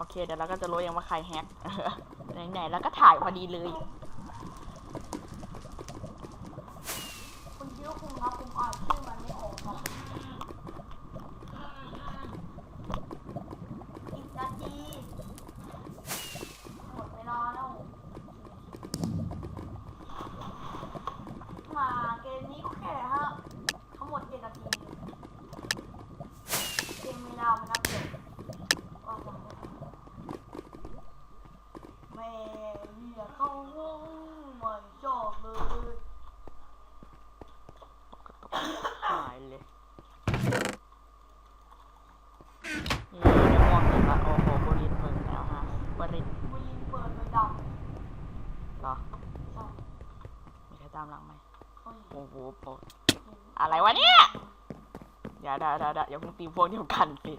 โอเค เดี๋ยวเราก็จะรู้เองว่าใครแฮกไหนๆแล้วก็ถ่ายพอดีเลย คุณคิดว่าคุณครับผมอ่านชื่อมันไม่ออกครับอีกนาทีหมดเวลาแล้ว มาเกมนี้ก็แค่ฮะทั้งหมดเจ็ดนาทีเกมไม่นาวมันนับเดียวก็จำได้แม่เรียกเข้าวงไม่ชอบเลย ถ่ายเลยนี่เดี๋ยวมองเห็นว่าโอ้โหบรินเปิดแล้วฮะ บรินบุยิงเปิดโดยดับเหรอใช่มีใครตามหลังไหมเขายิงโอ้โหโอ้อะไรวะเนี่ยเดี๋ยวเดี๋ยวเดี๋ยวเดี๋ยวอย่าเพิ่งตีพวกเดียวกันสิ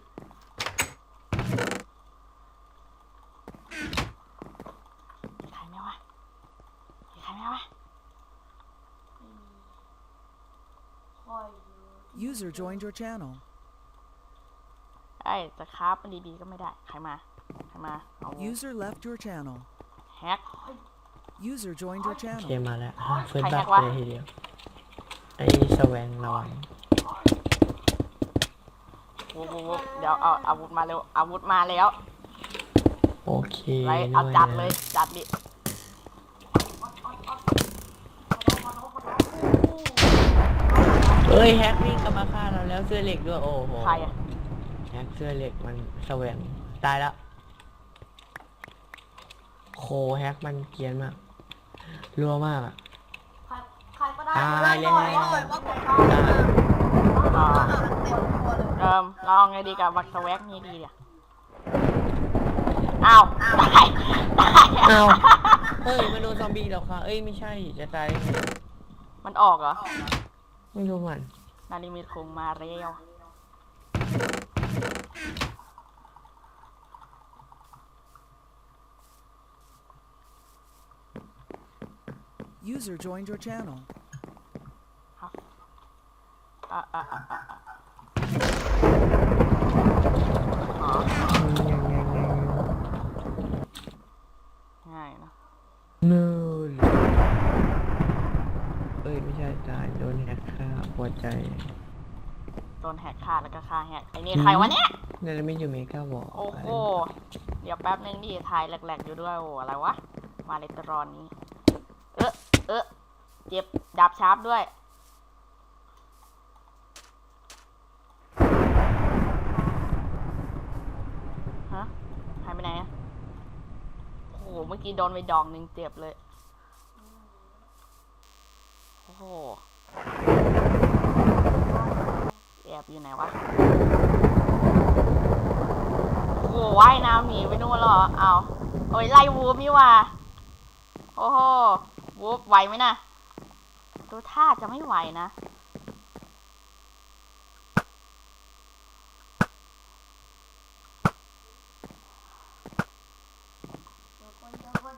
มีใครไหมวะมีใครไหมวะไม่มีค่อยอยู่ User joined your channel. ไอ้ยจะคราฟมันดีๆก็ไม่ได้ ใครมาใคร มาเอา User left your channel. แฮก User joined your โอเค channel. มาแล้วเฟิร์สใครบัแฮตกวะ เลยทีเดียว ไอ้สแวงระวังวูบวูบวูบเดี๋ยวเอาอาวุธมาเร็วอาวุธมาแล้วโอเคไรเอาจัดนะเลยจัดดิเอ้ยแฮกวิ่งกลับมาฆ่าเราแล้วเสื้อเหล็กด้วยโอ้โหใครอะแฮกเสื้อเหล็กมันแสวงตายแล้วโค แฮกมันเกรียนมากรัวมากอะใครใครก็ได้ตายช่วยหน่อยแล้วว่าเปิดว่ากดเข้าตายอ่าเต็มตัวเลยเอิมลองไงดีกับบักสแวกนี่ดีเนี่ยอ้าวตายตายเอ้าเฮ้ยมันโดนซอมบี้แล้วค่ะ เอ้ยไม่ใช่จะตายได้ไงมันออกเหรอ ไม่รู้มันนาริมิตคงมาเร็ว User joined your channel. อะอะอะอะอะอ๋อง่ายนะ นูนเอ้ย ไม่ใช่ตายโดนแฮกฆ่าหัวใจโดนแหกฆ่าแล้วก็ฆ่าแหกไอ้นี่ใครวะเนี่ยนั่นไม่อยู่เมกาบอกโอ้โห เดี๋ยวแป๊บนึงดิถ่ายแหลกๆอยู่ด้วย โอ้อะไรวะ มาเลตรอนนี้เอะเอะ เจ็บดาบชาร์ปด้วย ฮะ หายไปไหนอะโอ้โห เมื่อกี้โดนไปดองหนึ่งเจ็บเลย โอ้โห แอบอยู่ไหนวะ โอ้โหว่ายน้ำหนีไปนู่นแล้วเหรอ เอาโอ้ยไล่วูบนี่ว่ะโอ้โหวูบไหวไหมนะ ดูท่าจะไม่ไหวนะเดี๋ยวคนเดี๋ยวคน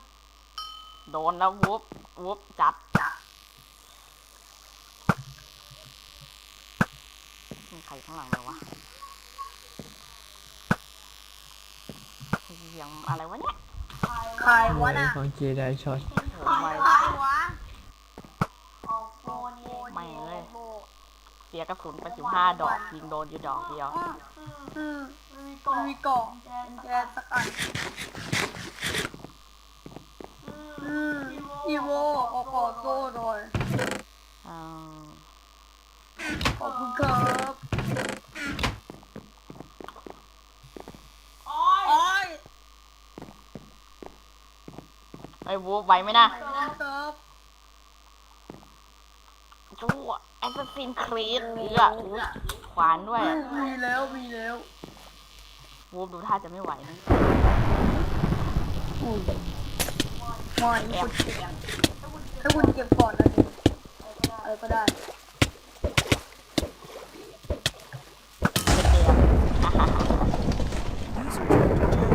โดนแล้ววูบวูบจัดมีใครอยู่ข้างหลังไหมวะเสียงอะไรวะเนี่ยใครวะน่ะ ของเจไดช็อต สียกระสุนไปสิบห้าดอกยิงโดนอยู่ดอกเดียว อืมมีกล่องมีกล่องแกสักอันอืมอีโวออกขอโซ่หน่อยอืมขอบคุณครับโอ้ยไอ้วูบไหวไหมนะครับจู้ แอสซัสซินครีดเอืออุ๊ยขวานด้วย มีแล้วมีแล้ววูบดูท่าจะไม่ไหวนะไม่คุณเก็บถ้าคุณเก็บก่อนนะดิอะไรก็ได้ เจ็บอ่าฮ่าฮ่า User joined your channel.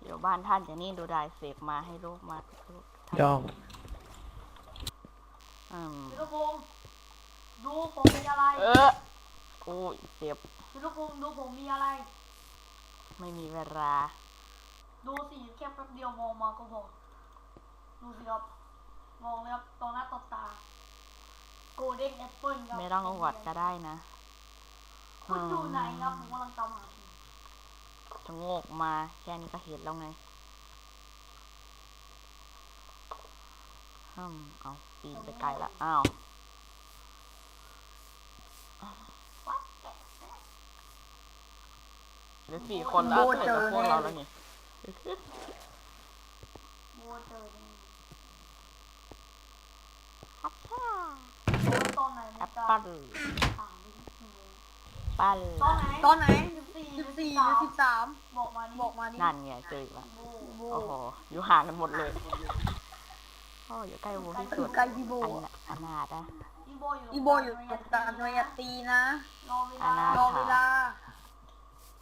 เดี๋ยว บ้านท่านจะนี่ดูได้เสกมาให้ลูกมาลูกท่านดองอืมยุทธพงศ์ดูผมมีอะไรเออโอ้ยเจ็บยุทธพงศ์ดูผมมีอะไร ไม่มีเวลา ดูสิแค่แป๊บเดียวมองมาก็บอกดูสิครับมองเลยครับตรงหน้าตบตาโกลเด้นแอปเปิลครับไม่ต้องอวดก็ได้นะ คุณอยู่ไหนครับผมกำลังตามหาคุณ ชะโงกมาแค่นี้ก็เห็นแล้วไงฮึมเอาปีนไปไกลละอ้าวเหลือสี่คนแล้วเหลือแต่พวกเราแล้วนี่โบเจอยังไงฮัชช่าโอ้ยตอนไหนแอมันปจะเปิ้ล ถามไม่ถูกเลย ปั้ลตอนไหนตอนไหนสิบสี่สิบสี่สาหรือมสิบสามบอกมาดิบอกมาดินั่นไงเจออีกแล้วโบโบโอ้โหอยู่ห่างกันหมดเลยพ่ออยู่ใกล้วงที่คืสุอดไกลพี่โบอันน่ะอนาถนะอีโบอยู่อีโบอยู่ตรงกลางทำไมอะตีนะรอเวอาลาณารอเวลา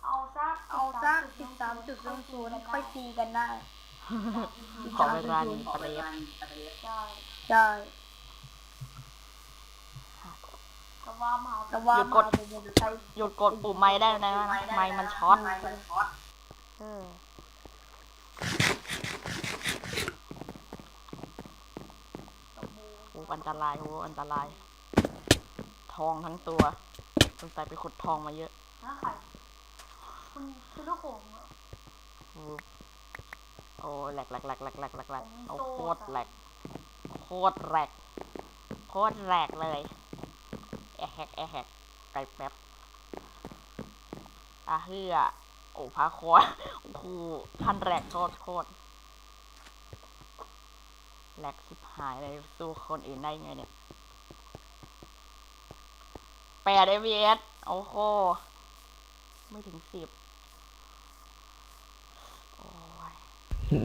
เอาสักเอาสักสิบสามจุดศูนย์ศูนย์ค่อยตีกันได้ขอเวลานี้เปรตใช่ใช่ แต่ว่ามาแต่ว่าหยุดกดมาเป็นยังไงหยุดกดปุ่มไม้ได้แล้วนะไม้มันช็อตเออโอ้อันตรายโอ้อันตราย ทองทั้งตัวสงสัยไปขุดทองมาเยอะนะใครคุณคุณลูกโขงเหรอโอ้โอ้แหลกแหลกแหลกแหลกแหลกแหลกแหลกโอ้โคตรแหลกโคตรแหลกโคตรแหลกเลย แอะแฮกแอะแฮกไก่แป๊บอาเฮือโอ้พาโคตรโอ้โหพันแหลกโคตรโคตรแหลกสิบหายเลยสู้คนอื่นได้ไงเนี่ยแปดเอวีเอสโอ้โหไม่ถึงสิบโอ้ย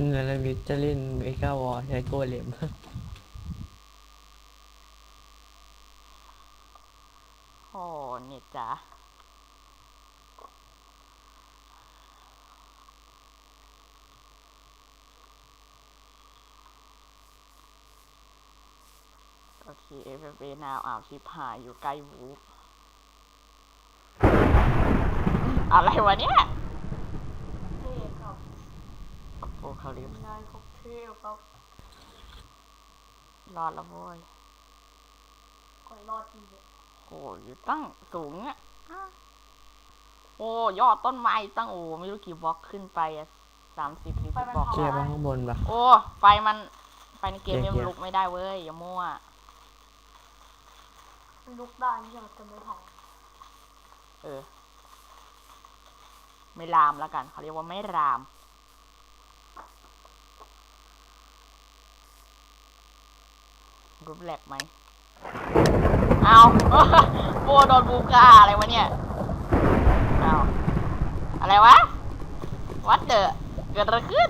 เงินละมิตจะเล่นเมกาวอร์ใช้โกเลม โอ้เนี่ยจ้ะโอเคเอฟเอนาวอ่าวชิบหายอยู่ใกล้วูฟอะไรวะเนี่ยเท่ครับโอ้เขาเรียบนายค็อกเทลครับรอดแล้วโว้ยคอยรอดจริงเลย โอ้อยู่ตั้งสูงอะโอ้ยอดต้นไม้ตั้งโอ้ไม่รู้กี่บล็อกขึ้นไปอะสามสิบสี่สิบบล็อกเกียร์ไปข้างบนปะโอ้ไฟมันไฟในเกมนี้เกีมัยร์นลุกไม่ได้เว้ยอย่ามั่วมันลุกได้ไม่ใช่จะไม่เผาเออ ไม่ลามแล้วกันเขาเรียกว่าไม่ลามรูปแหลกไหม เอาโบโดนบูกาอะไรวะเนี่ยเอาอะไรวะวัดเดอะเกิดอะไรขึ้น